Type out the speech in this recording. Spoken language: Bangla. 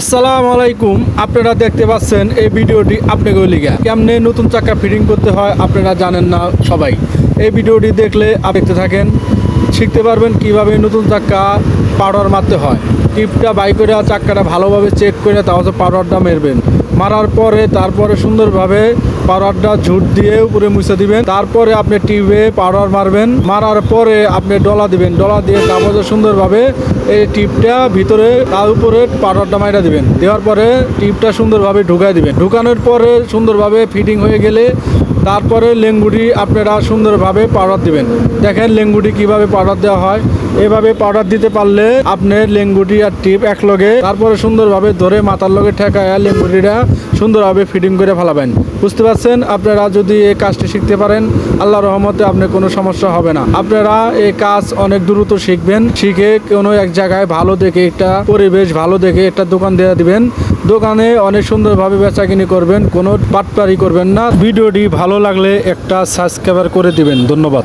আসসালামু আলাইকুম। আপনারা দেখতে পাচ্ছেন এই ভিডিওটি আপনাকে লিগা। কেমনে নতুন চাকা ফিটিং করতে হয় আপনারা জানেন না সবাই। এই ভিডিওটি দেখলে আপনি থাকেন শিখতে পারবেন কীভাবে নতুন চাক্কা পাউডার মারতে হয়। টিপটা বাই করে চাক্কাটা ভালোভাবে চেক করে তাহলে পাউডারটা মেরবেন। মারার পরে তারপরে সুন্দরভাবে পাউডারটা ঝুট দিয়ে উপরে মুছে দিবেন। তারপরে আপনি টিপে পাউডার মারবেন। মারার পরে আপনি ডলা দিবেন। ডলা দিয়ে তারপরে সুন্দরভাবে এই টিপটা ভিতরে তার উপরে পাউডারটা মাইরা দিবেন। দেওয়ার পরে টিপটা সুন্দরভাবে ঢুকাই দিবেন। ঢুকানোর পরে সুন্দরভাবে ফিটিং হয়ে গেলে তারপরে লেঙ্গুটি আপনারা সুন্দরভাবে পাউডার দিবেন। দেখেন লেঙ্গুটি কীভাবে পাউডার দেওয়া হয়। এভাবে পাউডার দিতে পারলে আপনি লেঙ্গুটি আর টিপ এক লগে, তারপরে সুন্দরভাবে ধরে মাথার লগে ঠেকায় লেঙ্গুটিটা সুন্দরভাবে ফিটিং করে ফেলাবেন। বুঝতে পারছেন? আপনারা যদি এই কাজটি শিখতে পারেন আল্লাহ রহমতে আপনার কোনো সমস্যা হবে না। আপনারা এই কাজ অনেক দ্রুত শিখবেন। শিখে কোনো এক জায়গায় ভালো দেখে একটা পরিবেশ, ভালো দেখে একটা দোকান দেওয়া দিবেন। দোকানে অনেক সুন্দরভাবে বেচাকিনি করবেন, কোনো পাটপারি করবেন না। ভিডিওটি ভালো লাগলে একটা সাবস্ক্রাইবার করে দিবেন। ধন্যবাদ।